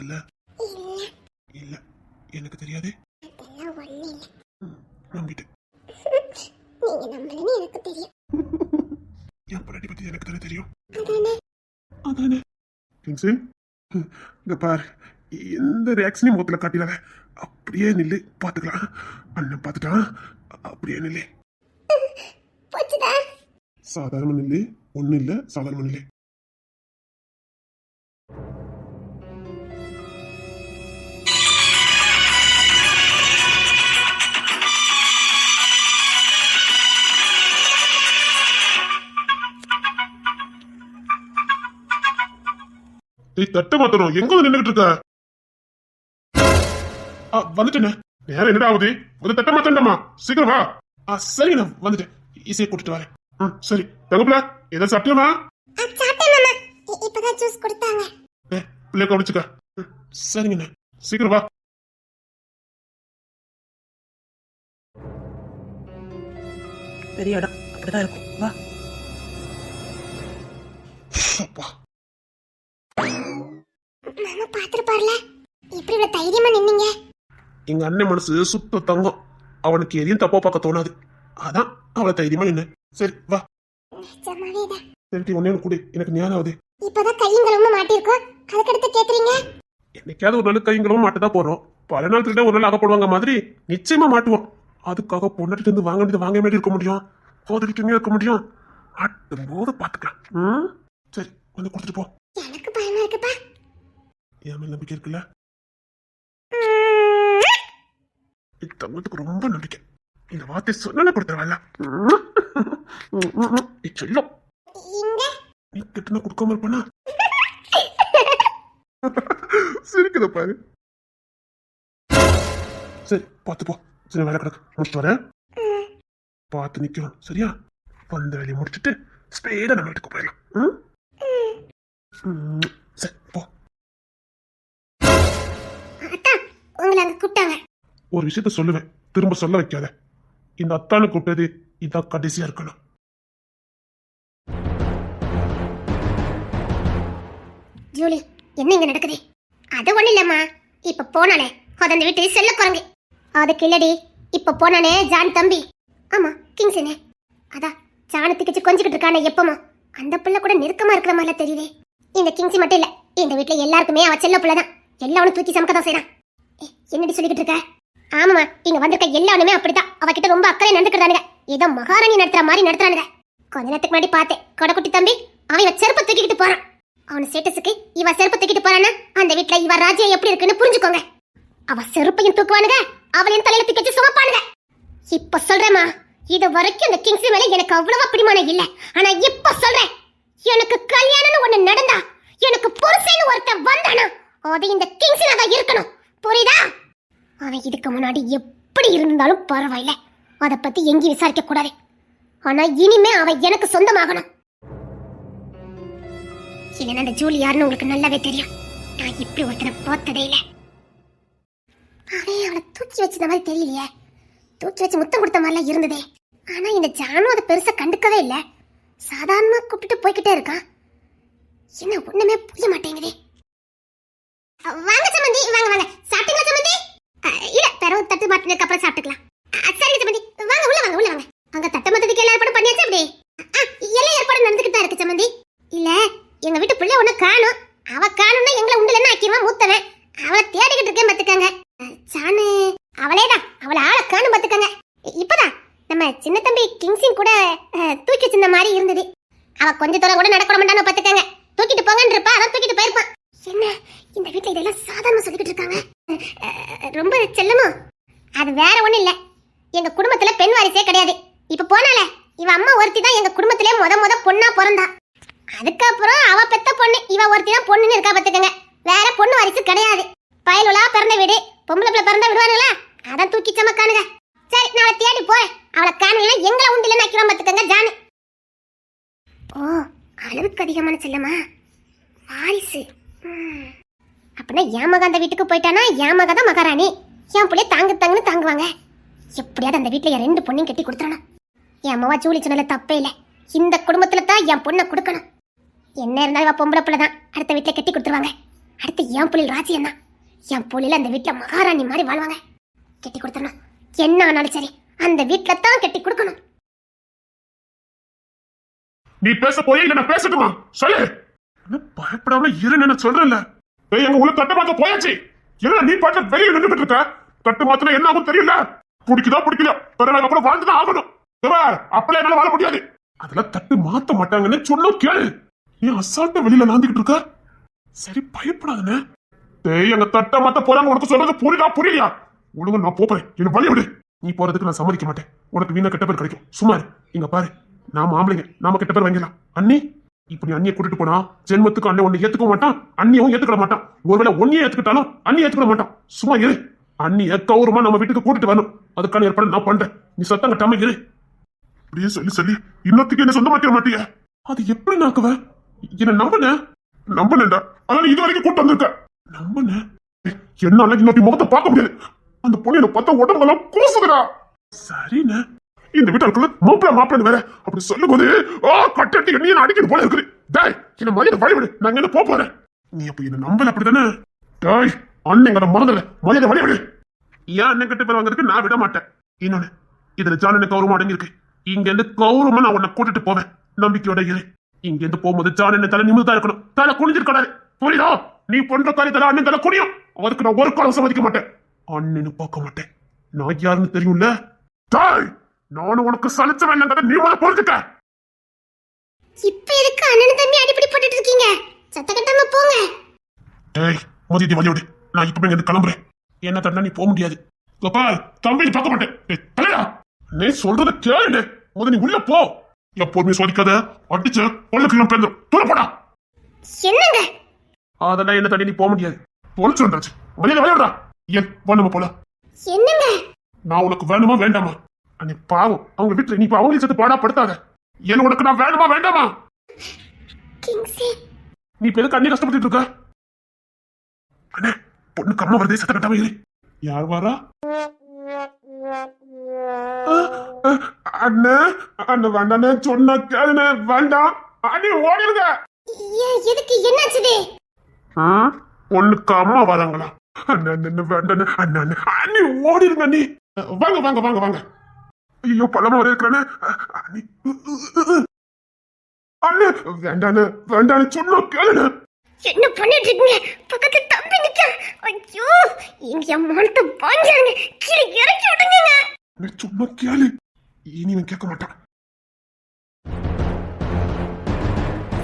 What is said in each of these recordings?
இல்ல இல்ல. எனக்கு தெரியாது. நம்பிட்டேன் நீங்க எனக்கு தெரியும் என் பொண்டாட்டி பத்தி எனக்கு தானே தெரியும்? அதானே. கிங்ஸு இங்க பார். எந்த ரியாக்ஷனையும் முகத்துல காட்டிடாத. அப்படியே நில்லு பார்த்துக்கலாம் அண்ணன் பார்த்துட்டான் அப்படியே நில்லு. சாதாரண நில்லு ஒன்றும் இல்லை சாதாரண நில்லு. ஏய் தட்ட மாத்தணும். எங்க வந்து நின்னுகிட்டு இருக்க? ஆ வந்துட்டேண்ணே நேரம் என்னடா ஆகுது? வந்து தட்ட மாத்தண்டமா சீக்கிரம் வா. ஆ சரிங்கண்ணா வந்துட்டேன். ஈஸியா கூட்டிட்டு வரேன். ம் சரி. தங்கப்பில ஏதாவது சாப்பிட்டியாமா இப்பதான் ஜூஸ் கொடுத்தாங்க. ஏ பிள்ளைய கவனிச்சுக்க. சரிங்கண்ணே. சீக்கிரம் வா. பெரிய இடம். அப்படிதான் இருக்கும். வா. அப்பா. மாமா பாத்துருப்பார்ல எப்படி இவ்வளவு தைரியமா நின்னீங்க? எங்க அண்ணன் மனசு சுத்த தங்கம். அவனுக்கு எதையும் தப்பா பார்க்க தோணாது. அதான் அவளை தைரியமா நின்னு. சரி வா. நிஜமாவே தான் சரி ஒன்னே கூட. எனக்கு ஞானம் ஆகுது. இப்பதான் கையும் களவுமா மாட்டிருக்கோம் அதுக்கடுத்து கேக்குறீங்க? என்னைக்காவது ஒரு நாள் கைங்களும் மாட்டதான் போறோம். பல நாள் திருட ஒரு நாள் அகப்படுவாங்க மாதிரி நிச்சயமா மாட்டுவோம். அதுக்காக பொண்டாட்டிட்டு இருந்து வாங்க வேண்டியது வாங்க வேண்டிய இருக்க முடியும். கோதடிக்குமே இருக்க முடியும். மாட்டும் போது பாத்துக்கலாம் ம்? சரி வந்து கொடுத்துட்டு போ. என் மேல நம்பிக்கை இருக்குல்ல தங்கத்துக்கு ரொம்ப நம்பிக்கை. இந்த வார்த்தை சொன்ன கொடுத்துருவல்ல சொல்லும். நீ கிட்டன கொடுக்காம இருப்பானா? சிரிக்குத பாரு. சரி பார்த்து போ. சரி வேலை கிடக்கு. முடிச்சுட்டு வரேன். பார்த்து நிக்கணும். சரியா? வந்த வேலையை முடிச்சுட்டு ஸ்பீடா நம்ம வீட்டுக்கு போயிடலாம். சரி போ. கூப்பிட்டாங்க. ஒரு விஷயத்த சொல்லுவேன். திரும்ப சொல்ல வைக்காத. இந்த அத்தானு கூப்பிட்டது இதான் கடைசியா இருக்கணும். ஜூலி என்ன இங்க நடக்குது? அது ஒண்ணு இல்லம்மா. இப்ப போனானே அது அந்த வீட்டு செல்ல குரங்கு. அதுக்கு இல்லடி இப்ப போனானே ஜான் தம்பி. ஆமா கிங்ஸனே அதான் ஜானத்துக்கு வச்சு கொஞ்சிக்கிட்டு இருக்கானே எப்பமா. அந்த பிள்ளை கூட நெருக்கமா இருக்கிற மாதிரிலாம் தெரியுதே. இந்த கிங்ஸி மட்டும் இல்ல இந்த வீட்டுல எல்லாருக்குமே அவ செல்ல பிள்ளை தான் எல்லாரும் தூக்கி சமக்க தான் செய்யறான் என்னடி சொல்லிக்கிட்டு இருக்க? ஆமாமா இங்க வந்திருக்க எல்லாருமே அப்படிதான் அவகிட்ட ரொம்ப அக்கறை நடந்துக்கிறானுங்க ஏதோ மகாராணி நடத்துற மாதிரி நடத்துறானுங்க. கொஞ்ச நேரத்துக்கு முன்னாடி பார்த்தேன். கொடக்குட்டி தம்பி அவன் இவன் செருப்பை தூக்கிக்கிட்டு போறான். அவன் ஸ்டேட்டஸுக்கு இவ செருப்பு தூக்கிட்டு போறானா அந்த வீட்டுல இவ ராஜ்யம் எப்படி இருக்குன்னு புரிஞ்சுக்கோங்க. அவ செருப்பையும் தூக்குவானுங்க அவளையும் தலையில தூக்கி வச்சு சுமப்பானுங்க. இப்ப சொல்றேமா இது வரைக்கும் அந்த கிங்ஸ் மேல எனக்கு அவ்வளவா பிடிமானம் இல்ல. ஆனா இப்ப சொல்றேன் எனக்கு கல்யாணம்னு ஒண்ணு நடந்தா எனக்கு புருஷன்னு ஒருத்தன் வந்தானா அது இந்த கிங்ஸ்ல தான் இருக்கணும். புரியுதா? அவன் இதுக்கு முன்னாடி எப்படி இருந்தாலும் பரவாயில்ல. அதை பத்தி எங்கேயும் விசாரிக்க கூடாது. ஆனா இனிமே அவன் எனக்கு சொந்தமாகணும். இல்லைன்னா அந்த ஜூலி யாருன்னு உங்களுக்கு நல்லாவே தெரியும். நான் இப்படி ஒருத்தனை பார்த்ததே இல்லை. அவன் அவளை தூக்கி வச்சிருந்த மாதிரி தெரியலையே. தூக்கி வச்சு முத்தம் கொடுத்த மாதிரிலாம் இருந்ததே. ஆனா இந்த ஜானு அதை பெருசா கண்டுக்கவே இல்லை. சாதாரணமா கூப்பிட்டு போய்கிட்டே இருக்கான். என்ன ஒண்ணுமே புரிய மாட்டேங்குதே. வாங்க சம்மந்தி வாங்க வாங்க. சாப்பிட்டீங்களா சம்மந்தி இல்ல பிறகு தட்டு மாட்டினதுக்கு அப்புறம் சாப்பிட்டுக்கலாம். சரிங்க சம்மந்தி வாங்க அங்க தட்ட மத்ததுக்கு எல்லா ஏற்பாடும் பண்ணியாச்சு அப்படி அஹ், எல்லா ஏற்பாடும் நடந்துகிட்டு தான் இருக்கு சம்மந்தி இல்ல எங்க வீட்டு பிள்ளை ஒண்ணு காணும் அவ காணும்னா எங்களை உண்டுலன்னு ஆக்கிடுவான் மூத்தவன் அவளை தேடிக்கிட்டு இருக்கேன் பாத்துக்கங்க அஹ், சானு அவளேதான் அவளை ஆளை காணும் பாத்துக்கங்க இ- இப்பதான் நம்ம சின்ன தம்பி கிங்ஸின் கூட அஹ், தூக்கி வச்சிருந்த மாதிரி இருந்தது அவ கொஞ்ச தூரம் கூட நடக்க மாட்டான்னு பாத்துக்கங்க தூக்கிட்டு போங்கன்னு இருப்பா அதான் தூக்கிட்டு போயிருப்பான் என்ன இந்த வீட்ல இதெல்லாம் சாதாரணமா சொல்லிக்கிட்டு இருக்காங்க அஹ், ரொம்ப செல்லமோ அது வேற ஒண்ணும் இல்ல எங்க குடும்பத்துல பெண் வாரிசே கிடையாது இப்ப போனால இவ அம்மா ஒருத்தி தான் எங்க குடும்பத்திலே முத முத பொண்ணா பிறந்தா அதுக்கப்புறம் அவ பெத்த பொண்ணு இவ ஒருத்தி தான் பொண்ணுன்னு இருக்கா பாத்துக்கங்க வேற பொண்ணு வாரிசு கிடையாது பயலுலா பிறந்த வீடு பொம்பளை பிள்ளை பிறந்தா விடுவானுங்களா அதான் தூக்கி சமக்கானுங்க சரி நான் அவளை தேடி போறேன் அவளை காணல எங்களை உண்டு இல்லைன்னு ஆக்கிடுவான் பாத்துக்கங்க ஜானு ஓ அளவுக்கு அதிகமான செல்லமா? வாரிசு. அப்படின்னா என் மகன் அந்த வீட்டுக்கு போயிட்டானா? என் மகன் தான் மகாராணி. என் பிள்ளைய தாங்கு தாங்குன்னு தாங்குவாங்க. எப்படியாவது அந்த வீட்டில் என் ரெண்டு பொண்ணையும் கட்டி கொடுத்துடணும். என் அம்மாவா ஜூலி சொன்னதில் தப்பே இல்லை. இந்த குடும்பத்தில் தான் என் பொண்ணை கொடுக்கணும். என்ன இருந்தாலும் பொம்பளை பிள்ளை தான் அடுத்த வீட்டில் கட்டி கொடுத்துருவாங்க. அடுத்து என் புள்ளில் ராஜ்யம் தான் என் புள்ளில அந்த வீட்டில் மகாராணி மாதிரி வாழ்வாங்க. கட்டி கொடுத்துடணும். என்ன ஆனாலும் சரி அந்த வீட்டில் தான் கட்டி கொடுக்கணும். நீ பேச போய் இல்ல நான் பேசட்டுமா? சொல்லு. பயப்படாம இருன்னு நான் சொல்றேன்ல எங்க உள்ள தட்டு மாத்த போயாச்சு. என்ன நீ பாட்டு வெளியே நின்றுட்டு இருக்க? தட்டு மாத்தினா என்ன ஆகும் தெரியல. பிடிக்குதா பிடிக்கல பிறகு அப்புறம் வாழ்ந்துதான் ஆகணும். அப்படியே என்னால வாழ முடியாது. அதெல்லாம் தட்டு மாத்த மாட்டாங்கன்னு சொல்ல கேளு. நீ அசால்ட்டா வெளியில நாந்துகிட்டு இருக்க? சரி பயப்படாதண்ணே. டேய் எங்க தட்டை மாத்த போறாங்க உனக்கு சொல்றது புரியுதா புரியலையா? ஒழுங்கு நான் போறேன். என்ன வழி விடு. நீ போறதுக்கு நான் சம்மதிக்க மாட்டேன். உனக்கு வீணா கெட்ட பேர் கிடைக்கும். சும்மா இரு. இங்க பாரு. நாம ஆம்பளைங்க நாம கிட்ட பேர் வாங்கிடலாம். அண்ணி இப்படி அண்ணியை கூட்டிட்டு போனா ஜென்மத்துக்கு அண்ணன் ஒண்ணு ஏத்துக்க மாட்டான் அண்ணியும் ஏத்துக்கிட மாட்டான். ஒருவேளை ஒன்னியே ஏத்துக்கிட்டாலும் அண்ணி ஏத்துக்கிட மாட்டான். சும்மா இரு. அண்ணிய கௌரவமா நம்ம வீட்டுக்கு கூட்டிட்டு வரணும். அதுக்கான ஏற்பாடு நான் பண்றேன். நீ சத்தம் கட்டாம இரு. அப்படியே சொல்லி சொல்லி இன்னத்துக்கு என்ன சொந்தமாக்கிற மாட்டியா? அது எப்படி நாக்குவ என்ன நம்பன? நம்பனேன்டா. அதனால இது வரைக்கும் கூட்டு வந்திருக்க. நம்பன? என்னால இன்னொரு முகத்தை பார்க்க முடியாது. அந்த பொண்ணு என்ன பார்த்தா உடம்பெல்லாம் கூசுகிறா சரிண்ணே. இந்த வீட்டுக்குள்ள மாப்பிள மாப்பிளன்னு வேற. அப்படி சொல்லும் போது ஆ கட்டட்டி என்ன அடிக்கிறது போல இருக்குது. டேய் என்ன மரியாதை வழிவிடு. நாங்க என்ன போக போறேன். நீ அப்ப என்ன நம்பல அப்படிதானே? டேய் அண்ணங்களை மறந்துல மரியாதை வழிவிடு. ஏன் அண்ணன் கிட்ட பேர் வாங்குறதுக்கு நான் விட மாட்டேன்? இன்னொன்னு இதுல ஜானன கௌரவம் அடங்கியிருக்கு. இங்க இருந்து கௌரவமா நான் உன்னை கூட்டிட்டு போவேன். நம்பிக்கையோட இரு. இங்க இருந்து போகும்போது ஜானன தலை நிமிர்ந்தா இருக்கணும். தலை குனிஞ்சிருக்கடாது புரியுதா? நீ பண்ற காரியத்துல அண்ணன் தலை குனியும். அதுக்கு நான் ஒரு காலம் சம்மதிக்க மாட்டேன். அண்ணனு பார்க்க மாட்டேன். நான் யாருன்னு தெரியும்ல? தாய் நானும் உனக்கு சலிச்சவன் என்னங்கறத நீ உன புரிஞ்சுக்க. இப்ப எதுக்கு அண்ணன் தம்பி அடிப்படி போட்டுட்டு இருக்கீங்க? சத்த கட்டாம போங்க. ஏய் மதியத்தை வழி விடு நான் இப்ப இங்க இருந்து கிளம்புறேன். என்ன தண்டா நீ போக முடியாது. கோபால் தம்பி நீ பார்க்க மாட்டேன். தலையா? நீ சொல்றத கேளு முத நீ உள்ள போ. எப்போதுமே சோதிக்காத. அடிச்சு நான் பேந்துரும். தூர போடா. என்னங்க? அதெல்லாம் என்ன தண்ணி நீ போக முடியாது. பொழிச்சு வந்தாச்சு. மதியம் விளையாடுறா ஏன் வேணுமா போல என்னங்க? நான் உனக்கு வேணுமா வேண்டாமா? அண்ணே பாவம். அவங்க வீட்டுல நீ இப்ப அவங்களையும் சேர்த்து பாடா படுத்தாத. ஏன் உனக்கு நான் வேணுமா வேண்டாமா? கிங்ஸி. நீ இப்ப எதுக்கு அண்ணி கஷ்டப்பட்டு இருக்க? அண்ணே பொண்ணுக்கு அம்மா வருதே சத்த கட்டாம இரு. யார் வரா? அண்ணே அண்ணன் வேண்டாண்ணே சொன்னா கேளுண்ணே வேண்டாம். அண்ணி ஓடிடுங்க எதுக்கு என்னாச்சுது? பொண்ணுக்கு அம்மா வராங்களா? அண்ணா அண்ணன் வேண்டாண்ணே அண்ணா அண்ணன் அண்ணி ஓடிடுங்க அண்ணி. வாங்க வாங்க வாங்க வாங்க. ஐயோ பழமா வர இருக்கிறானே அண்ணி வேண்டாண்ணே வேண்டாண்ணே சொன்னா கேளுண்ணே என்ன பண்ணிட்டு இருக்கீங்க? பக்கத்துல தம்பி நிக்க. ஐயோ இங்க மானத்தை வாங்கிடுங்க கீழே இறக்கி விடுங்க நீ சும்மா கேளு. இனி இவன் கேட்க மாட்டான்.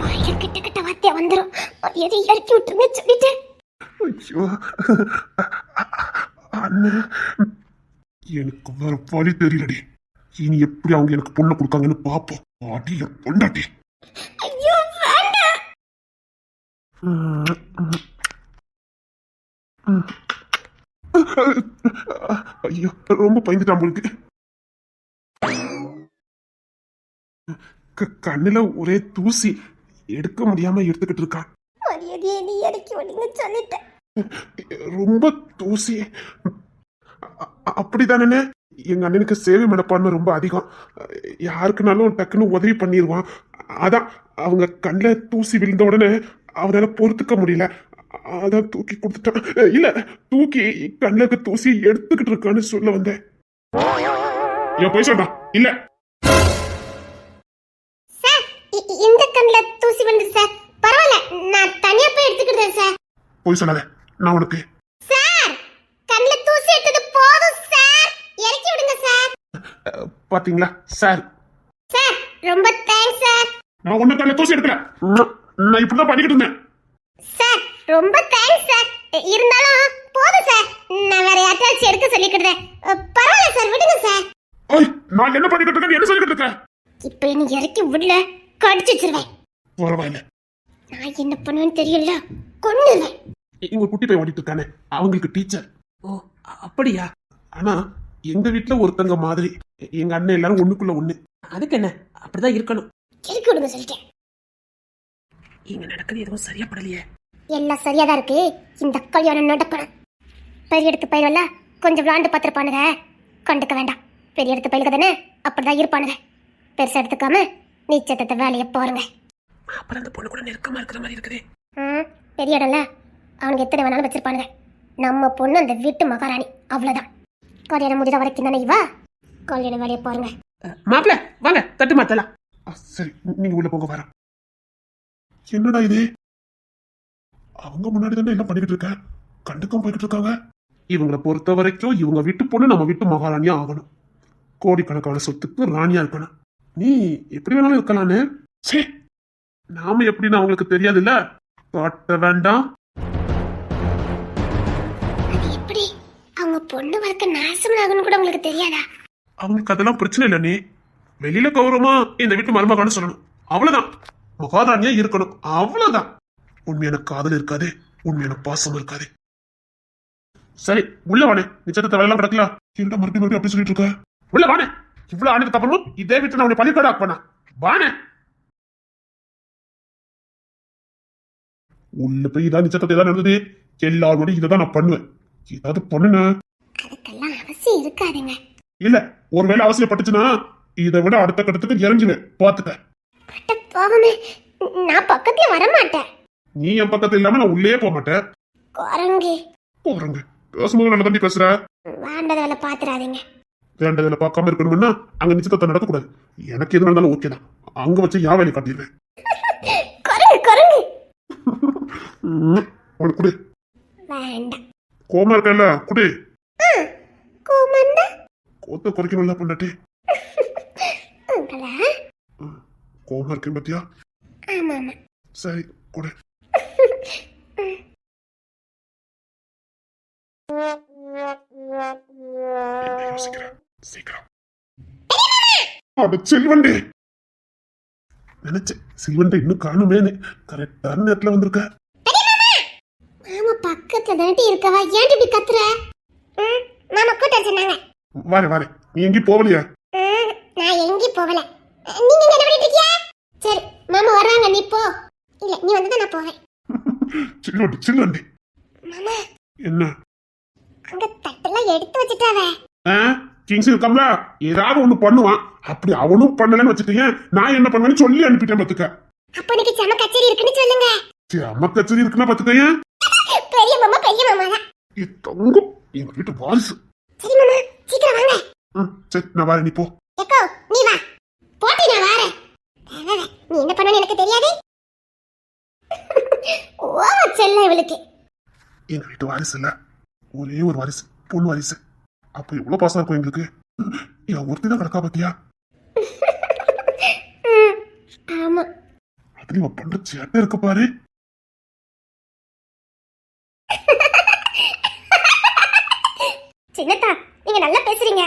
வாயில கிட்ட கிட்ட வார்த்தையா வந்துரும். எதை இறக்கி விட்டுருங்க ஐயோ எனக்கு வேற வழி தெரியலடி. இனி எப்படி அவங்க எனக்கு பொண்ணை கொடுக்காங்கன்னு பாப்போம் அடி என் பொண்டாட்டி. ஐயோ ரொம்ப பயந்துட்டான் உங்களுக்கு கண்ணுல ஒரே தூசி எடுக்க முடியாம எடுத்துக்கிட்டு இருக்கான் ரொம்ப தூசி. அப்படிதானே? எங்க அண்ணனுக்கு சேவை மனப்பான்மை ரொம்ப அதிகம். யாருக்குனாலும் டக்குன்னு உதவி பண்ணிடுவான் அதான் அவங்க கண்ணில் தூசி விழுந்த உடனே அவனால பொறுத்துக்க முடியல. அதான் தூக்கி கொடுத்துட்டான். இல்ல தூக்கி கண்ணுல இருக்க தூசி எடுத்துக்கிட்டு இருக்கான்னு சொல்ல வந்தேன். ஏன் போய் சொல்றான். இல்ல. இந்த கண்ணுல தூசி விழுந்தது சார். பரவாயில்ல நான் தனியா போய் எடுத்துக்கிட்டேன் சார். போய் சொல்லாத. நான் உனக்கு சார் கண்ணுல தூசி எடுத்தது போதும் சார் இறக்கி விடுங்க சார் அஹ், பாத்தீங்களா? சார். சார் ரொம்ப தேங்க்ஸ் சார். நான் ஒண்ணு கண்ணில் தூசி எடுக்கல. நான் இப்படிதான் பண்ணிக்கிட்டு இருந்தேன். சார் ரொம்ப தேங்க்ஸ் சார். இருந்தாலும் போதும் சார். நான் வேற யார்ட்டாச்சும் எடுக்க சொல்லிக்கிட்டேன் பரவாயில்ல சார் விடுங்க சார். ஓய் நான் என்ன பண்ணிக்கிட்டு இருக்கேன் என்ன சொல்லிக்கிட்டு இருக்கேன் இப்போ என்ன இறக்கி விடல கடிச்சு வச்சிருவேன். பரவாயில்ல. நான் என்ன பண்ணுவேன்னு தெரியல கொன்னுவேன் இங்க குட்டி போய் ஓடிட்டு இருக்கானே. அவங்களுக்கு டீச்சர். ஓ அப்படியா? ஆனா எங்க வீட்ல ஒருத்தங்க மாதிரி. எங்க அண்ணன் எல்லாரும் ஒண்ணுக்குள்ள ஒண்ணு. அதுக்கு என்ன? அப்படிதான் இருக்கணும். இறக்கி விடுங்க சொல்லிட்டேன். இங்க நடக்குது எதுவும் சரியா படலையே. எல்லாம் சரியா தான் இருக்கு. இந்த கல்யாணம் நடக்கணும் பெரிய இடத்து பயிரல்ல கொஞ்சம் விளாண்டு பார்த்துருப்பானுங்க. கண்டுக்க வேண்டாம். பெரிய இடத்து பயிலுக்கு தானே? அப்படிதான் இருப்பானுங்க. பெருசா எடுத்துக்காம நீச்சத்தத்தை வேலையை பாருங்க. அப்புறம் அந்த பொண்ணு கூட நெருக்கமா இருக்கிற மாதிரி இருக்குதே. ம் பெரிய இடம்ல. அவனுக்கு எத்தனை வேணாலும் வச்சிருப்பானுங்க. நம்ம பொண்ணு அந்த வீட்டு மகாராணி. அவ்வளவுதான். கல்யாணம் முடித வரைக்கும் தானே இவா? கல்யாண வேலையை பாருங்க. மாப்பிள்ள வாங்க தட்டு மாத்தலாம். ஆ, சரி நீங்க உள்ள போங்க வரேன். என்னடா இது? அவங்க முன்னாடி தானே என்ன பண்ணிக்கிட்டு இருக்க? கண்டுக்காம போய்கிட்டு இருக்காங்க. இவங்களை பொறுத்த வரைக்கும் இவங்க வீட்டு பொண்ணு நம்ம வீட்டு மகாராணியா ஆகணும். கோடிக்கணக்கான சொத்துக்கு ராணியா இருக்கணும். நீ எப்படி வேணாலும் இருக்கலான்னு? சே நாம எப்படின்னு அவங்களுக்கு தெரியாதுல்ல? காட்ட வேண்டாம். பொண்ணு வளர்க்க நாசமாகணும்னு கூட உங்களுக்கு தெரியாதா? அவங்களுக்கு அதெல்லாம் பிரச்சனை இல்லை நீ. வெளியில கௌரவமா இந்த வீட்டு மருமகான்னு சொல்லணும். அவ்வளவுதான். மகாராணியா இருக்கணும். அவ்வளவுதான். உண்மையான காதல் இருக்காது. உண்மையான பாசம் இருக்காது. சரி உள்ள வானே. நிச்சயத்தை வேலை கிடக்கல என்னடா மறுபடியும் மறுபடியும் அப்படி சொல்லிட்டு இருக்க? உள்ள வானே. இவ்வளவு ஆனதுக்கு அப்புறமும் இதே வீட்டுல நான் உன்னை பள்ளிக்காடு ஆக்குவேனா? வானே. உள்ள போய் இதான் நிச்சயத்தை தான் நடந்தது? எல்லாரோடையும் இதை தான் நான் பண்ணுவேன். ஏதாவது பண்ணுனேன் அதுக்கெல்லாம் அவசியம் இருக்காதுங்க. இல்ல ஒருவேளை அவசியப்பட்டுச்சுன்னா இதை விட அடுத்த கட்டத்துக்கு இறங்குவேன் பாத்துக்க அட போகமே நான் பக்கத்துல வர மாட்டேன் நீ என் பக்கத்துல இல்லாம நான் உள்ளே போக மாட்டேன். குரங்கு. போறங்க பேசும்போது நல்ல தம்பி பேசுற? வாண்டத வேலை பாத்துறாதீங்க. வேண்டதில்ல பார்க்காம இருக்கணும்னா அங்க நிச்சயத்தை நடக்கக்கூடாது. எனக்கு எது நடந்தாலும் ஓகே தான். அங்க வச்சு யா வேலையை காட்டிடுவேன் குரங்கு குரங்கு. உனக்கு குடு. வேண்டாம். கோமா இருக்கல குடு. கோமந்தா. கோத்த குறைக்கணும்ல பொண்டாட்டி உங்களா? கோமா இருக்கேன் பத்தியா? ஆமா ஆமா சரி குடு. என்ன யோசிக்கிற? சீக்கிரம். அட செல்வண்டி. நினைச்சேன் செல்வண்டி இன்னும் காணுமேன்னு கரெக்டான நேரத்துல வந்திருக்க. மாமா. பக்கத்துல தானே இருக்கவா? ஏன் இப்படி கத்துற? மாமா கூட்ட சொன்னாங்க வாரே வாரே. நீ எங்கேயும் போகலையா? நான் எங்கேயும் போகல. நீங்க என்ன பண்ணிட்டு இருக்கியா? சரி மாமா வர்றாங்க நீ போ. இல்ல நீ வந்து நான் போவேன். சில்லுவண்டி சில்லுவண்டி மாமா. என்ன? அங்க தட்டெல்லாம் எடுத்து வச்சுட்டாவே? கிங்ஸ் இருக்காம்ல? ஏதாவது ஒண்ணு பண்ணுவான். அப்படி அவனும் பண்ணலன்னு வச்சுக்கீங்க நான் என்ன பண்ணுவேன்னு சொல்லி அனுப்பிட்டேன் பாத்துக்க. அப்ப எனக்கு செம கச்சேரி இருக்குன்னு சொல்லுங்க. அம்மா கச்சேரி இருக்குன்னா பாத்துக்கங்க பெரிய மாமா பெரிய மாமா தான் இது தங்கம். எங்க வீட்டு வாரிசு சரி மாமா சீக்கிரம் வாங்க. ம், சரி நான் வரேன் நீ போ. எக்கோ நீ வா. போட்டி நான் வாரேன். நீ என்ன பண்ணனு எனக்கு தெரியாது. ஓ செல்ல இவளுக்கு. எங்க வீட்டு வாரிசு இல்ல. ஒரே ஒரு வாரிசு பொண்ணு வாரிசு. அப்ப எவ்வளவு பாசம் இருக்கும் எங்களுக்கு? இவன் ஒருத்தி தான் கிடக்கா பாத்தியா? ஆமா. அதுலயும் இவன் பண்ற சேட்டை இருக்கு பாரு. சின்னத்தா நீங்க நல்லா பேசுறீங்க.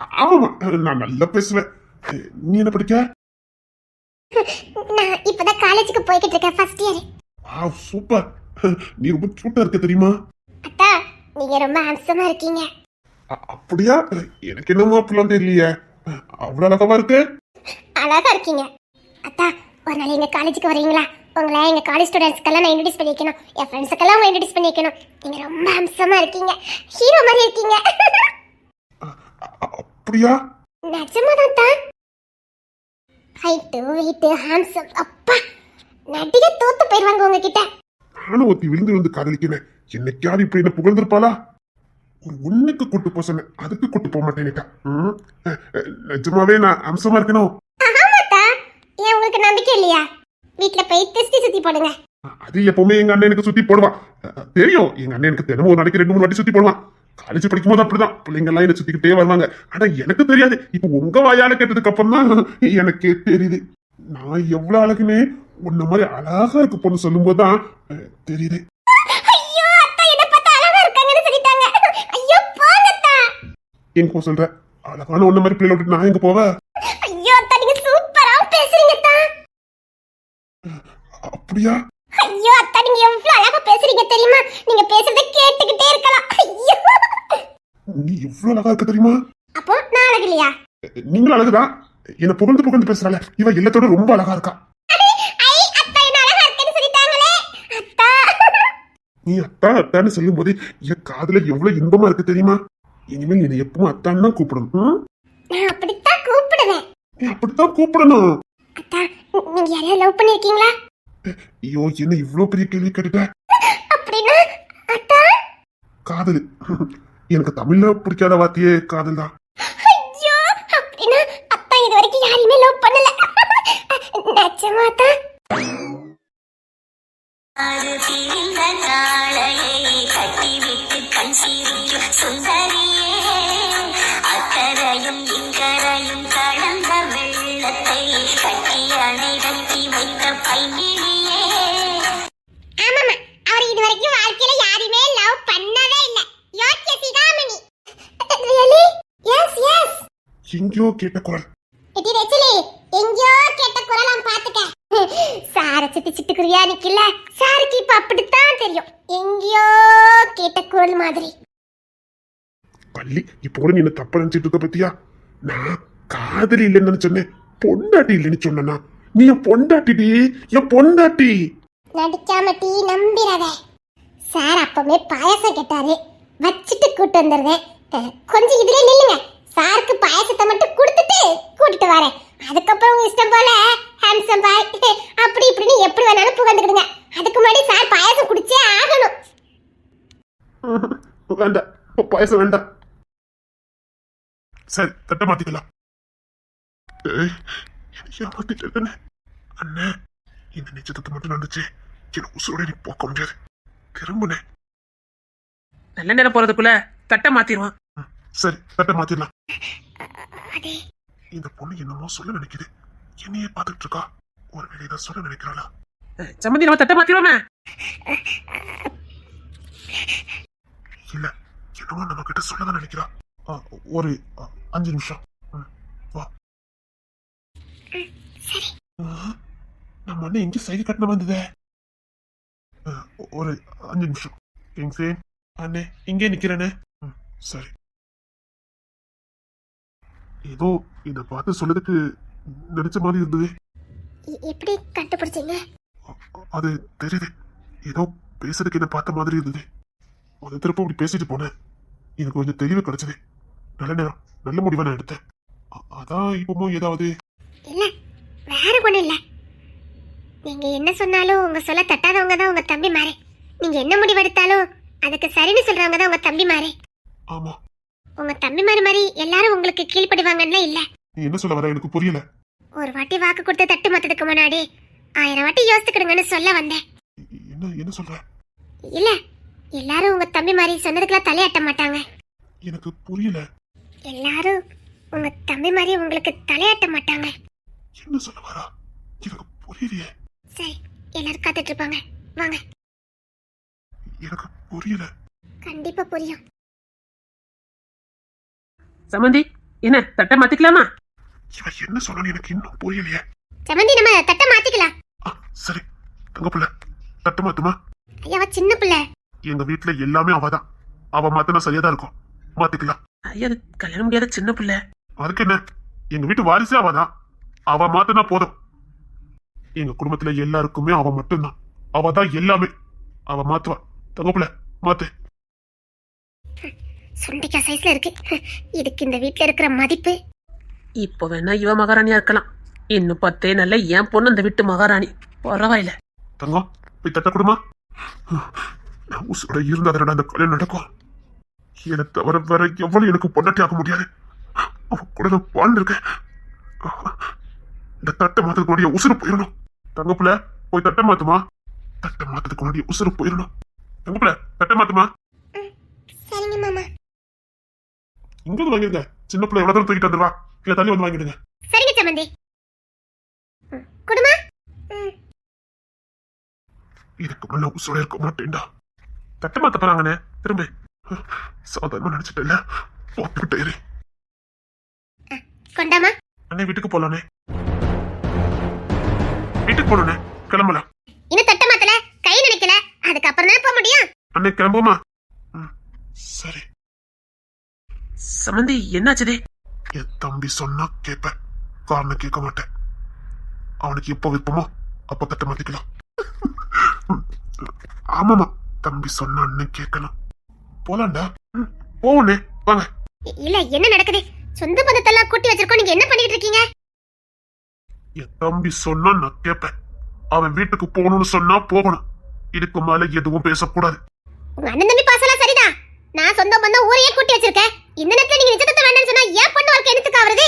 ஆ- ஆமாமா நான் நல்லா பேசுவேன். நீ என்ன படிக்க? நான் இப்பதான் காலேஜுக்கு போய்கிட்டு இருக்கேன் ஃபர்ஸ்ட் இயர் ஆ சூப்பர் நீ ரொம்ப சூட்டா இருக்க தெரியுமா? அத்தா நீங்க ரொம்ப ஹேண்ட்ஸமா இருக்கீங்க. அப்படியா? எனக்கு என்னமோ அப்படிலாம் தெரியலையே. அவ்வளவு அழகவா இருக்கு? அழகா இருக்கீங்க. அத்தா ஒரு நாள் எங்க காலேஜுக்கு வரீங்களா உங்களை எங்க காலேஜ் ஸ்டூடெண்ட்ஸ்க்கெல்லாம் நான் இன்ட்ரடியூஸ் பண்ணி வைக்கணும் என் ஃப்ரெண்ட்ஸுக்கெல்லாம் உங்களை இன்ட்ரடியூஸ் பண்ணி வைக்கணும் நீங்க ரொம்ப அம்சமா இருக்கீங்க. ஹீரோ மாதிரி இருக்கீங்க. அப்படியா? நிஜமாதான் தான் ஹைட்டு வெயிட்டு ஹேண்ட்ஸம் அப்பா நடிகை தோத்து போயிருவாங்க உங்ககிட்ட. நானும் ஒருத்தி விழுந்து விழுந்து காதலிக்கிறேன். என்னைக்காவது இப்படி என்ன புகழ்ந்திருப்பாளா? ஒரு ஒண்ணுக்கு கூட்டு போக சொன்னேன். அதுக்கு கூட்டு போக மாட்டேன்னுட்டா ம், அ- அ- நிஜமாவே நான் அம்சமா இருக்கணும். உங்களுக்கு நம்பிக்கை இல்லையா? வீட்ல போய் டெஸ்டி சுத்தி போடுங்க. அது எப்பவுமே எங்க அண்ணன் எனக்கு சுத்தி போடுவான் தெரியும். எங்க அண்ணன் எனக்கு தினமும் ஒரு நாளைக்கு ரெண்டு மூணு வாட்டி சுத்தி போடுவான். காலேஜ் படிக்கும் போது அப்படிதான். பிள்ளைங்க எல்லாம் என்ன சுத்திக்கிட்டே வருவாங்க. ஆனா எனக்கு தெரியாது. இப்ப உங்க வாயால கேட்டதுக்கு அப்புறம் தான் எனக்கே தெரியுது. நான் எவ்வளவு அழகுன்னு உன்ன மாதிரி அழகா இருக்கு பொண்ணு சொல்லும் போதுதான் தெரியுது. எங்க சொல்ற? அழகான உன்ன மாதிரி பிள்ளைல விட்டு நான் எங்க போவ ஐயோ அத்தா நீங்க சூப்பரா பேசுறீங்க அத்தா அப்படியா? ஐயோ அத்தா நீங்க எவ்வளவு அழகா பேசுறீங்க தெரியுமா? நீங்க பேசுறத கேட்டுக்கிட்டே இருக்கலாம். ஐயோ. நீ எவ்வளவு அழகா இருக்க தெரியுமா? அப்போ நான் அழகு இல்லையா? நீங்களும் அழகுதான் என்ன புகழ்ந்து புகழ்ந்து பேசுறாள. இவ எல்லாத்தோட ரொம்ப அழகா இருக்கா. ஐ அத்தா என்ன அழகா இருக்கேன்னு சொல்லிட்டாங்களே. அத்தா. நீ அத்தா அத்தான்னு சொல்லும் போது என் காதுல எவ்வளவு இன்பமா இருக்கு தெரியுமா? இனிமேல் என்னை எப்பவும் அத்தான்னு தான் கூப்பிடணும்? நான் அப்படித்தான் கூப்பிடுவேன். நீ அப்படித்தான் கூப்பிடணும். அத்தா நீங்க யாரையா லவ் பண்ணிருக்கீங்களா ஐயோ என்ன இவ்வளவு பெரிய கேள்வி கேட்டுட்ட? காதல். எனக்கு தமிழ்ல பிடிக்காத வார்த்தையே காதல் தான். கட்டிவிட்டு கண் சிரிக்கும் சுந்தரியே அக்கரையும் இக்கரையும் எங்கேயோ கேட்ட குரல். எடி ரச்சலி எங்கயோ கேட்ட குரலாம் பாத்துக்க சார சிட்டு சிட்டுக்குரியா நிக்கல சாருக்கு இப்ப அப்படித்தான் தெரியும். எங்கயோ கேட்ட குரல் மாதிரி. பள்ளி இப்போ கூட நீ என்ன தப்பா நினைச்சிட்டு இருக்க பத்தியா? நான் காதலி இல்லைன்னு சொன்னேன். பொண்டாட்டி இல்லைன்னு சொன்னா நீ என் பொண்டாட்டிடி என் பொண்டாட்டி. நடிக்காம டீ நம்பிராத. சார் அப்பவே பாயாசம் கேட்டாரு. வச்சுட்டு கூட்டு வந்துருந்தேன் அஹ், கொஞ்சம் இதுலயே நில்லுங்க. சாருக்கு பாயாசத்தை மட்டும் கொடுத்துட்டு கூட்டிட்டு வரேன். அதுக்கப்புறம் உங்க இஷ்டம் போல ஹேண்ட்ஸம் பாய் அப்படி இப்படின்னு எப்படி வேணாலும் புகழ்ந்துக்கிடுங்க. அதுக்கு முன்னாடி சார் பாயாசம் குடிச்சே ஆகணும். வேண்டாம் பாயசம் வேண்டாம். சரி தட்டை மாத்திக்கலாம். அண்ணே இந்த நிச்சயத்தை மட்டும் நடந்துச்சு. எனக்கு உசுரோட நீ போக்க முடியாது. திரும்புனே. நல்ல நேரம் போறதுக்குள்ள தட்டை மாத்திடுவான். சரி தட்டை மாத்திடலாம். இந்த பொண்ணு என்னமோ சொல்ல நினைக்குது. என்னையே பார்த்துட்டு இருக்கா ஒருவேளை இதை சொல்ல நினைக்கிறாளா? சம்மந்தி நம்ம தட்டை மாத்திடுவோமே. இல்ல என்னமோ நம்ம கிட்ட சொல்லதான் நினைக்கிறா. ஆ, ஒரு ஆ, அஞ்சு நிமிஷம். ம், வா. நம்ம அண்ணன் எங்க சைடு கட்டணம் வந்ததே? ஒரு அஞ்சு நிமிஷம். கிங்ஸே அண்ணே இங்கே நிக்கிறேனே. ம், சரி. ஏதோ இத பார்த்து சொல்லதுக்கு நினைச்ச மாதிரி இருந்தது. எப்படி கண்டுபிடிச்சீங்க? அது தெரியுது. ஏதோ பேசுறதுக்கு என்ன பார்த்த மாதிரி இருந்தது. ஒரு திருப்ப இப்படி பேசிட்டு போனேன். எனக்கு கொஞ்சம் தெளிவு கிடைச்சது. நல்ல நேரம் நல்ல முடிவை நான் எடுத்தேன். அதான் இப்பவும் ஏதாவது. இல்ல வேற ஒண்ணும் இல்ல. நீங்க என்ன சொன்னாலும் உங்க சொல்ல தட்டாதவங்க தான் உங்க தம்பி மாறே. நீங்க என்ன முடிவெடுத்தாலும் அதுக்கு சரின்னு சொல்றவங்க தான் உங்க தம்பி மாறே. ஆமா. உங்க தம்பி மாறி மாதிரி எல்லாரும் உங்களுக்கு கீழ்ப்படிவாங்கன்னா இல்ல. நீ என்ன சொல்ல வர? எனக்கு புரியல. ஒரு வாட்டி வாக்கு கொடுத்து தட்டு மாத்ததுக்கு முன்னாடி ஆயிரம் வாட்டி யோசித்துக்கிடுங்கன்னு சொல்ல வந்தேன். என்ன என்ன சொல்ற? இல்ல எல்லாரும் உங்க தம்பி மாதிரி சொன்னதுக்கெல்லாம் தலையாட்ட மாட்டாங்க. எனக்கு புரியல. எல்லாரும் உங்க தம்பி மாதிரி உங்களுக்கு தலையாட்ட மாட்டாங்க. என்ன சொல்ல வரா? எனக்கு புரியலையே. சரி எல்லாரும் காத்துட்டு இருப்பாங்க. வாங்க. எனக்கு புரியல. கண்டிப்பா புரியும். சம்மந்தி என்ன தட்டை மாத்திக்கலாமா? இவன் என்ன சொல்லணும் எனக்கு இன்னும் புரியலையே. சமந்தி நம்ம தட்டை மாத்திக்கலாம். ஆ சரி தங்க பிள்ளை தட்டு மாத்துமா? ஐயாவா சின்ன பிள்ளை. எங்க வீட்டுல எல்லாமே அவதான். அவ மாத்தினா சரியா தான் இருக்கும். மாத்திக்கலாம். ஐயா அது கல்யாணம் முடியாத சின்ன பிள்ளை. அதுக்கு என்ன? எங்க வீட்டு வாரிசே அவதான். அவ மாத்தினா போதும். எங்க குடும்பத்துல எல்லாருக்குமே அவ மட்டும்தான். அவ தான் எல்லாமே. அவ மாத்துவா. தங்கப்புல மாத்து. சுண்டிக்காய் சைஸ்ல இருக்கு. இதுக்கு இந்த வீட்ல இருக்கிற மதிப்பு. இப்போ வேணா இவ மகாராணியா இருக்கலாம். இன்னும் பத்தே நல்ல என் பொண்ணு அந்த வீட்டு மகாராணி. பரவாயில்ல. தங்கம் போய் தட்ட கொடுமா. நான் உசுரோட இருந்தா அதனோட அந்த கல்யாணம் நடக்கும். என்னை தவிர வேற எவ்வளவு எனக்கு பொண்டாட்டி ஆக முடியாது. அவ கூட நான் வாழ்ந்திருக்கேன். இந்த தட்டை மாத்ததுக்கு முன்னாடியே உசுறு போயிடணும் தங்கப்புல போய் தட்டை மாத்துமா? தட்டை மாத்ததுக்கு முன்னாடியே உசுறு போயிடணும் தங்கப்புல தட்டை மாத்துமா? சரிங்க மாமா. இங்க வந்து வாங்கிடுங்க. சின்ன பிள்ளை எவ்வளவு தூரம் தூக்கிட்டு வந்துருவா? இல்ல தள்ளி வந்து வாங்கிடுங்க. சரிங்க சமந்தி குடுமா? இதுக்கு மேல உசுரோட இருக்க மாட்டேன்டா. தட்டை மாத்த போறாங்கண்ணே திரும்ப. சாதாரணமா நினைச்சிட்டேன் போட்டுக்கிட்டே இரு. கொண்டாமா அண்ணே வீட்டுக்கு போலானே வீட்டுக்கு போனே கிளம்பலாம். இன்னும் தட்ட மாத்தல கை நினைக்கல? அதுக்கப்புறம் தான் போக முடியும்? அண்ணே கிளம்புமா சரி. சம்மந்தி என்னாச்சுதே என் தம்பி சொன்னா கேட்பேன் காரணம் கேட்க மாட்டேன். அவனுக்கு எப்போ விருப்பமோ அப்ப தட்ட மாத்திக்கலாம். ஆமாமா தம்பி சொன்னான்னு கேட்கணும் போலாம்டா. ம், போவோண்ணே வாங்க. இல்ல என்ன நடக்குது? சொந்த பந்தத்தெல்லாம் கூட்டி வச்சிருக்கோம். நீங்க என்ன பண்ணிட்டு இருக்கீங்க? என் தம்பி சொன்னா நான் கேட்பேன். அவன் வீட்டுக்கு போகணும்னு சொன்னா போகணும். இதுக்கு மேல எதுவும் பேசக்கூடாது. உங்க அண்ணன் தம்பி நான் சொந்த பந்தம் ஊரையே கூட்டி வச்சிருக்கேன். இந்த நேரத்துல நீங்க நிஜத்தை வேண்டாம்னு சொன்னா ஏன் பொண்ணு வாழ்க்கை என்னத்துக்கு ஆவறது?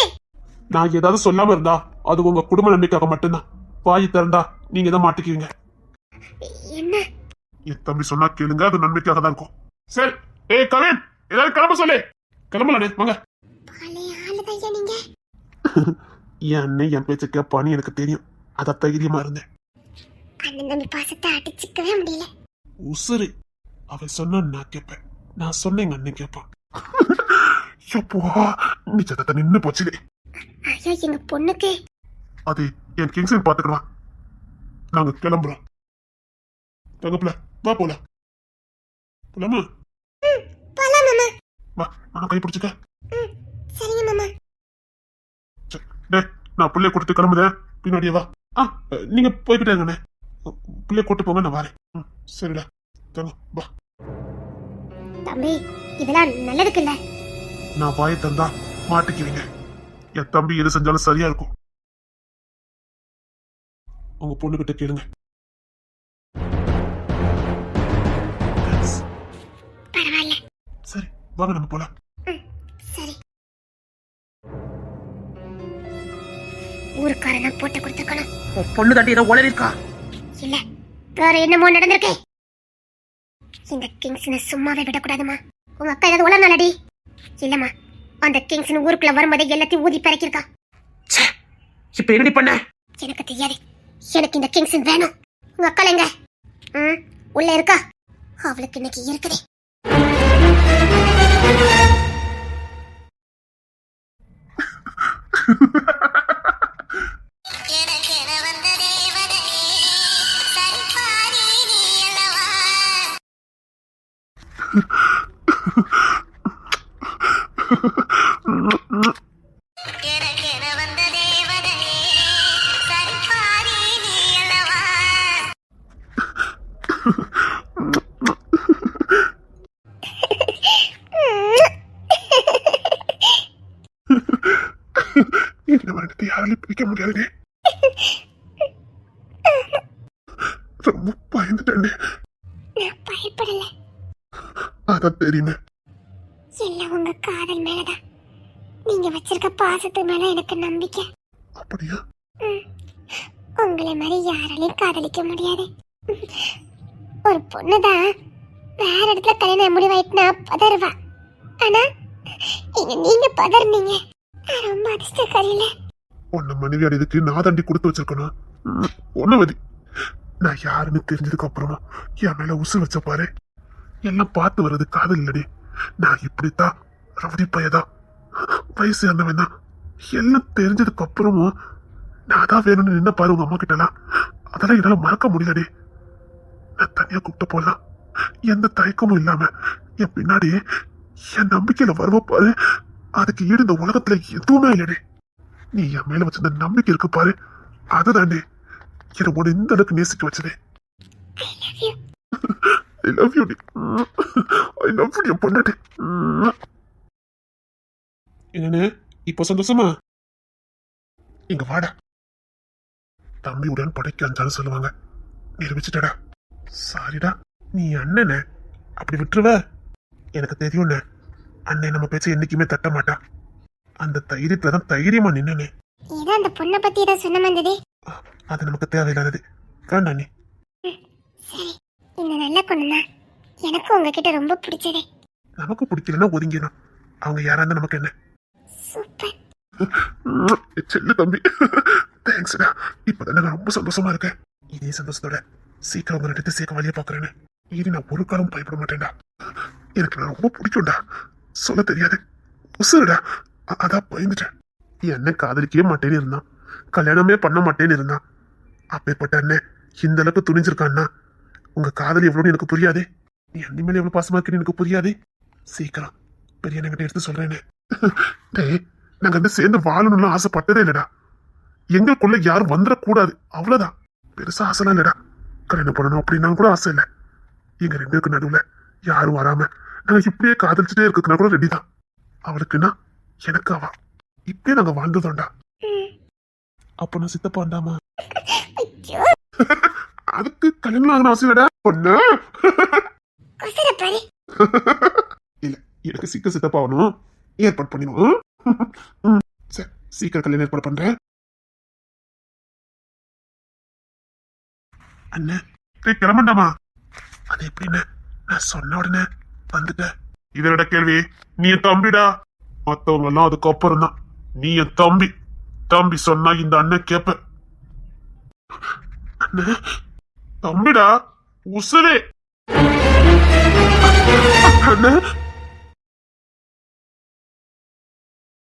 நான் ஏதாவது சொல்லாம இருந்தா அது உங்க குடும்ப நம்பிக்கைக்காக மட்டும்தான். வாய் திறந்தா நீங்க தான் மாட்டிக்குவீங்க. என்ன? என் தம்பி சொன்னா கேளுங்க அது நன்மைக்காக தான் இருக்கும். சரி ஏய் கவின் ஏதாவது கிளம்ப சொல்லு. கிளம்பலானே வாங்க. என் அண்ணன் என் பேச்ச கேட்பான்னு எனக்கு தெரியும். அத தைரியமா இருந்தேன். அண்ணன் தம்பி பாசத்தை அடிச்சுக்கவே முடியல. உசுறு. அவன் சொன்னா நான் கேட்பேன். நான் சொன்ன எங்க அண்ணன் கேட்பான் எப்போ நிச்சயத்தை நின்னு போச்சுலே ஐயா எங்க பொண்ணுக்கு அது என் கிங்ஸன் பாத்துக்கலாம் நாங்க கிளம்புறோம் தங்கப்புல வா போலாம் போலாமா போலாம் மாமா வா நான் கை பிடிச்சுக்க சரிங்க மாமா டேய் நான் பிள்ளைய கொடுத்து கிளம்புதேன் பின்னாடியே வா ஆ நீங்க போய்கிட்டே இருங்கண்ணே பிள்ளைய கூட்டு போங்க நான் வரேன் சரிடா தங்க வா தம்பி இதெல்லாம் நல்லதுக்கு இல்ல நான் வாயை தந்தா மாட்டிக்குவீங்க. என் தம்பி எது செஞ்சாலும் சரியா இருக்கும். உங்க பொண்ணுகிட்ட கேளுங்க. பரவாயில்ல. சரி வாங்க நம்ம போலாம். சரி. ஊருக்காரன் போட்டு கொடுத்துக்கணும் பொண்ணு தாண்டி ஏதோ உளறிருக்கா? இல்ல வேற என்னமோ நடந்திருக்கு. இந்த கிங்ஸ்ன சும்மாவே விடக்கூடாதுமா. உங்க அக்கா ஏதாவது உளர்னாலடி இல்லம்மா அந்த கிங்ஸ்னு ஊருக்குள்ள வரும்போதே எல்லாத்தையும் ஊதி பறக்கிருக்கா ச்சே இப்ப என்னடி பண்ண? எனக்கு தெரியாது எனக்கு இந்த கிங்ஸன் வேணும். உங்க அக்கா எங்க? ம் உள்ள இருக்கா? அவளுக்கு இன்னைக்கு இருக்குது. எனக்கென இந்த மரணத்தை யாராலையும் பிடிக்க முடியாதுனே ரொம்ப பயந்துட்டேன் பயப்படல. அதான் தெரியுமே எல்லாம் உங்க காதல் மேலதான். நீங்க வச்சிருக்க பாசத்து மேல எனக்கு நம்பிக்கை. அப்படியா. உங்களை மாதிரி யாராலையும் காதலிக்க முடியாது. ஒரு பொண்ணுதான் வேற இடத்துல கல்யாணம் முடிவாயிட்டுனா பதறுவா. ஆனா இங்க நீங்க பதறினீங்க. ரொம்ப அதிர்ஷ்டக்காரியில. உன்னை மனைவி அடையதுக்கு நான் தாண்டி கொடுத்து வச்சிருக்கணும். ஒண்ணுவதி நான் யாருன்னு தெரிஞ்சதுக்கு அப்புறமா என் மேல உசு வச்ச பாரு. எல்லாம் பார்த்து வர்றது காதல் இல்லடி. நான் இப்படித்தான் ரவுடி பையதான் வயசு இருந்தவன் தான் எல்லாம் தெரிஞ்சதுக்கு அப்புறமும் நான் தான் வேணும்னு நின்ன பாரு உங்க அம்மா கிட்டலாம். அதெல்லாம் என்னால மறக்க முடியலடி. நான் தனியா கூப்பிட்டு போலாம். எந்த தயக்கமும் இல்லாம என் பின்னாடி என் நம்பிக்கையில வருவ பாரு. அதுக்கு ஈடு இந்த உலகத்துல எதுவுமே இல்லடி. நீ என் மேல வச்சிருந்த நம்பிக்கை இருக்கு பாரு. அதுதாண்டி என்னை உன்னை இந்த அளவுக்கு நேசிக்க வச்சதே. I love you I love you பொண்டாட்டி. என்னன்னு இப்போ சந்தோஷமா? இங்க வாடா. தம்பி உடன் படைக்க அஞ்சாலும் சொல்லுவாங்க. நிரூபிச்சுட்டடா சாரிடா நீ அண்ணனே. அப்படி விட்டுருவ? எனக்கு தெரியும்ண்ணே. அண்ணன் நம்ம பேச்ச என்னைக்குமே தட்ட மாட்டா. அந்த தைரியத்துல தான் தைரியமா நின்னனே. ஏதோ அந்த பொண்ணை பத்தி ஏதோ சொன்ன வந்ததே அது நமக்கு தேவையில்லாதது. வேண்டாம் நீ சரி. இந்த நல்ல பொண்ணுனா? எனக்கு உங்ககிட்ட ரொம்ப பிடிச்சதே. நமக்கு பிடிக்கலன்னா ஒதுங்கிடும் அவங்க யாரா இருந்தா நமக்கு என்ன? சூப்பர். செல்லு தம்பி. தேங்க்ஸ்டா இப்பதான் நான் ரொம்ப சந்தோஷமா இருக்கேன். இதே சந்தோஷத்தோட சீக்கிரம் உங்க ரெண்டு சேர்க்க வழியை பாக்குறேன்னு இனி நான் ஒரு காலம் பயப்பட மாட்டேன்டா. எனக்கு நான் ரொம்ப பிடிக்கும்டா. சொல்ல தெரியாது. உசுருடா. அதான் பயந்துட்டேன். என் அண்ணன் காதலிக்கவே மாட்டேன்னு இருந்தான். கல்யாணமே பண்ண மாட்டேன்னு இருந்தான். அப்பேற்பட்ட அண்ணன் இந்த அளவுக்கு துணிஞ்சிருக்கான்னா உங்க காதல் எவ்வளோன்னு எனக்கு புரியாதே. நீ அண்ணி மேல எவ்வளவு பாசமா இருக்குன்னு எனக்கு புரியாதே. சீக்கிரம். பெரிய அண்ணன் எடுத்து சொல்றேன்னு. டேய் நாங்க வந்து சேர்ந்து வாழணும்னு ஆசைப்பட்டதே இல்லடா. எங்களுக்குள்ள யாரும் வந்துடக்கூடாது. அவ்வளவுதான். பெருசா ஆசைலாம் இல்லடா. கல்யாணம் பண்ணணும் அப்படின்னா கூட ஆசை இல்லை. எங்க ரெண்டு பேருக்கு நடுவுல யாரும் வராம நாங்க இப்படியே காதலிச்சுட்டே இருக்கிறதுனா கூட ரெடி தான் அவளுக்குன்னா எனக்கு அவ. இப்படியே நாங்க வாழ்ந்துதோண்டா அப்ப நான் சித்தப்பா வேண்டாமா ஐயோ. அதுக்கு கல்யாணம் ஆகணும் அவசியம் இல்லடா. பொண்ணு. இல்ல எனக்கு சீக்கிரம் சித்தப்பாகணும் ஏற்பாடு பண்ணிடுவோம். சரி சீக்கிரம் கல்யாணம் ஏற்பாடு பண்றேன். அண்ணே டேய், கிளம்பண்டாமா? அது எப்படின்னு நான் சொன்ன உடனே வந்துட்டேன். இதனோட கேள்வி நீ என் தம்பிடா? மத்தவங்க எல்லாம் அதுக்கப்புறம் தான் நீ என் தம்பி. தம்பி சொன்னா இந்த அண்ணன் கேப்ப அண்ணே தம்பிடா உசுரே. அண்ணே